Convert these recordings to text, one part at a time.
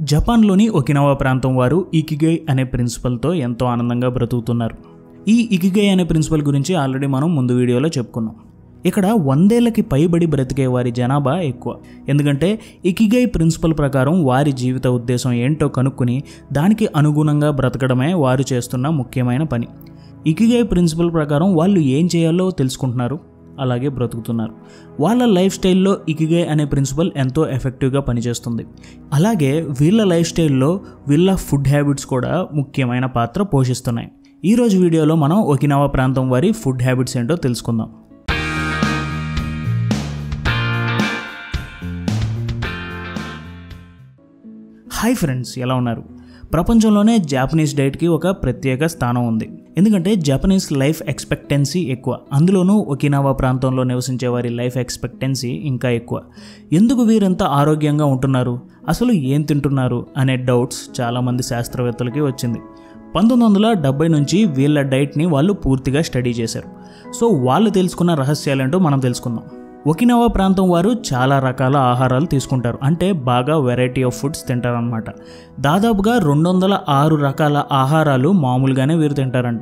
జపాన్లోని ఒకినవా ప్రాంతం వారు ఇకిగై అనే ప్రిన్సిపల్తో ఎంతో ఆనందంగా బ్రతుకుతున్నారు. ఈ ఇకిగై అనే ప్రిన్సిపల్ గురించి ఆల్రెడీ మనం ముందు వీడియోలో చెప్పుకున్నాం. ఇక్కడ వందేళ్ళకి పైబడి బ్రతికే వారి జనాభా ఎక్కువ. ఎందుకంటే ఇకిగై ప్రిన్సిపల్ ప్రకారం వారి జీవిత ఉద్దేశం ఏంటో కనుక్కుని దానికి అనుగుణంగా బ్రతకడమే వారు చేస్తున్న ముఖ్యమైన పని. ఇకిగై ప్రిన్సిపల్ ప్రకారం వాళ్ళు ఏం చేయాలో తెలుసుకుంటున్నారు. అలాగే బ్రతుకుతున్నారు. వాళ్ళ లైఫ్ స్టైల్లో ఇకిగే అనే ప్రిన్సిపల్ ఎంతో ఎఫెక్టివ్గా పనిచేస్తుంది. అలాగే వీళ్ళ లైఫ్ స్టైల్లో వీళ్ళ ఫుడ్ హ్యాబిట్స్ కూడా ముఖ్యమైన పాత్ర పోషిస్తున్నాయి. ఈరోజు వీడియోలో మనం ఒకినావా ప్రాంతం వారి ఫుడ్ హ్యాబిట్స్ ఏంటో తెలుసుకుందాం. హాయ్ ఫ్రెండ్స్ ఎలా ఉన్నారు? ప్రపంచంలోనే జాపనీస్ డైట్కి ఒక ప్రత్యేక స్థానం ఉంది. ఎందుకంటే జపనీస్ లైఫ్ ఎక్స్పెక్టెన్సీ ఎక్కువ. అందులోనూ ఒకినావా ప్రాంతంలో నివసించే వారి లైఫ్ ఎక్స్పెక్టెన్సీ ఇంకా ఎక్కువ. ఎందుకు వీరంత ఆరోగ్యంగా ఉంటున్నారు? అసలు ఏం తింటున్నారు? అనే డౌట్స్ చాలామంది శాస్త్రవేత్తలకి వచ్చింది. పంతొమ్మిది వందల డెబ్బై నుంచి వీళ్ళ డైట్ని వాళ్ళు పూర్తిగా స్టడీ చేశారు. సో వాళ్ళు తెలుసుకున్న రహస్యాలేంటో మనం తెలుసుకుందాం. ఒకినవా ప్రాంతం వారు చాలా రకాల ఆహారాలు తీసుకుంటారు. అంటే బాగా వెరైటీ ఆఫ్ ఫుడ్స్ తింటారనమాట దాదాపుగా రెండు వందల ఆరు రకాల ఆహారాలు మామూలుగానే వీరు తింటారంట.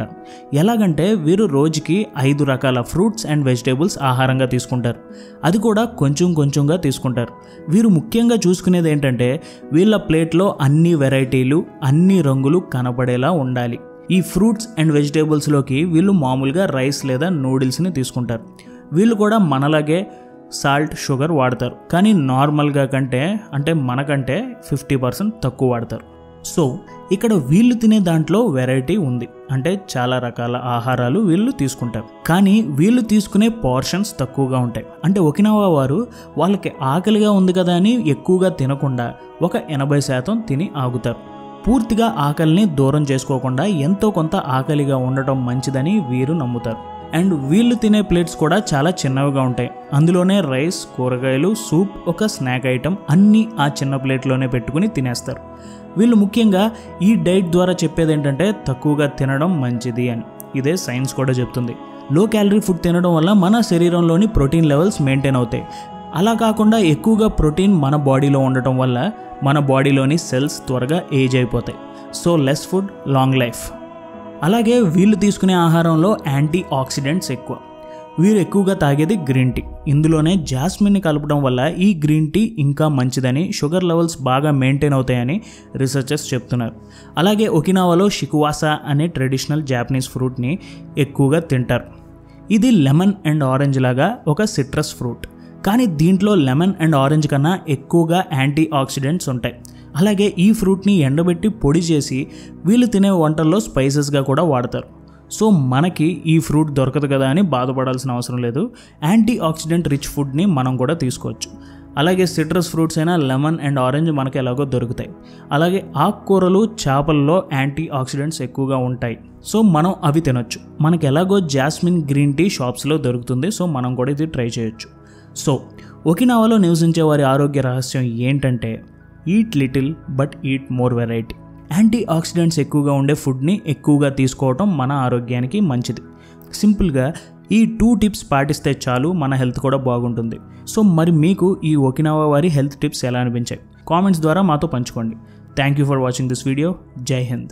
ఎలాగంటే వీరు రోజుకి ఐదు రకాల ఫ్రూట్స్ అండ్ వెజిటేబుల్స్ ఆహారంగా తీసుకుంటారు. అది కూడా కొంచెం కొంచెంగా తీసుకుంటారు. వీరు ముఖ్యంగా చూసుకునేది ఏంటంటే వీళ్ళ ప్లేట్లో అన్ని వెరైటీలు అన్ని రంగులు కనపడేలా ఉండాలి. ఈ ఫ్రూట్స్ అండ్ వెజిటేబుల్స్లోకి వీళ్ళు మామూలుగా రైస్ లేదా నూడిల్స్ని తీసుకుంటారు. వీళ్ళు కూడా మనలాగే సాల్ట్ షుగర్ వాడతారు. కానీ నార్మల్గా కంటే అంటే మనకంటే ఫిఫ్టీ పర్సెంట్ తక్కువ వాడతారు. సో ఇక్కడ వీళ్ళు తినే దాంట్లో వెరైటీ ఉంది. అంటే చాలా రకాల ఆహారాలు వీళ్ళు తీసుకుంటారు. కానీ వీళ్ళు తీసుకునే పోర్షన్స్ తక్కువగా ఉంటాయి. అంటే ఒకినవా వారు వాళ్ళకి ఆకలిగా ఉంది కదా అని ఎక్కువగా తినకుండా ఒక ఎనభై శాతం తిని ఆగుతారు. పూర్తిగా ఆకలిని దూరం చేసుకోకుండా ఎంతో కొంత ఆకలిగా ఉండటం మంచిదని వీరు నమ్ముతారు. అండ్ వీళ్ళు తినే ప్లేట్స్ కూడా చాలా చిన్నవిగా ఉంటాయి. అందులోనే రైస్ కూరగాయలు సూప్ ఒక స్నాక్ ఐటెం అన్నీ ఆ చిన్న ప్లేట్లోనే పెట్టుకుని తినేస్తారు. వీళ్ళు ముఖ్యంగా ఈ డైట్ ద్వారా చెప్పేది ఏంటంటే తక్కువగా తినడం మంచిది అని. ఇదే సైన్స్ కూడా చెప్తుంది. లో క్యాలరీ ఫుడ్ తినడం వల్ల మన శరీరంలోని ప్రోటీన్ లెవెల్స్ మెయింటైన్ అవుతాయి. అలా కాకుండా ఎక్కువగా ప్రోటీన్ మన బాడీలో ఉండటం వల్ల మన బాడీలోని సెల్స్ త్వరగా ఏజ్ అయిపోతాయి. So less food long life. అలాగే వీళ్ళు తీసుకునే ఆహారంలో యాంటీ ఆక్సిడెంట్స్ ఎక్కువ. వీరు ఎక్కువగా తాగేది గ్రీన్ టీ. ఇందులోనే జాస్మిన్ని కలపడం వల్ల ఈ గ్రీన్ టీ ఇంకా మంచిదని షుగర్ లెవెల్స్ బాగా మెయింటైన్ అవుతాయని రీసెర్చర్స్ చెప్తున్నారు. అలాగే ఒకినావాలో షికువాసా అనే ట్రెడిషనల్ జాపనీస్ ఫ్రూట్ని ఎక్కువగా తింటారు. ఇది లెమన్ అండ్ ఆరెంజ్ లాగా ఒక సిట్రస్ ఫ్రూట్. కానీ దీంట్లో లెమన్ అండ్ ఆరెంజ్ కన్నా ఎక్కువగా యాంటీ ఆక్సిడెంట్స్ ఉంటాయి. అలాగే ఈ ఫ్రూట్ని ఎండబెట్టి పొడి చేసి వీళ్ళు తినే వంటల్లో స్పైసెస్గా కూడా వాడతారు. సో మనకి ఈ ఫ్రూట్ దొరకదు కదా అని బాధపడాల్సిన అవసరం లేదు. యాంటీ ఆక్సిడెంట్ రిచ్ ఫుడ్ని మనం కూడా తీసుకోవచ్చు. అలాగే సిట్రస్ ఫ్రూట్స్ అయినా లెమన్ అండ్ ఆరెంజ్ మనకి ఎలాగో దొరుకుతాయి. అలాగే ఆకుకూరలు చేపల్లో యాంటీ ఆక్సిడెంట్స్ ఎక్కువగా ఉంటాయి. సో మనం అవి తినొచ్చు. మనకి ఎలాగో జాస్మిన్ గ్రీన్ టీ షాప్స్లో దొరుకుతుంది. సో మనం కూడా ఇది ట్రై చేయొచ్చు. సో ఒకినావాలో నివసించే వారి ఆరోగ్య రహస్యం ఏంటంటే eat little but eat more variety antioxidants ఎక్కువగా ఉండే ఫుడ్ని ఎక్కువగా తీసుకోవటం మన ఆరోగ్యానికి మంచిది. సింపుల్గా ఈ టూ టిప్స్ పాటిస్తే చాలు మన హెల్త్ కూడా బాగుంటుంది. సో మరి మీకు ఈ ఒకినావా వారి హెల్త్ టిప్స్ ఎలా అనిపించాయి? కామెంట్స్ ద్వారా మాతో పంచుకోండి. Thank you for watching this video జై హింద్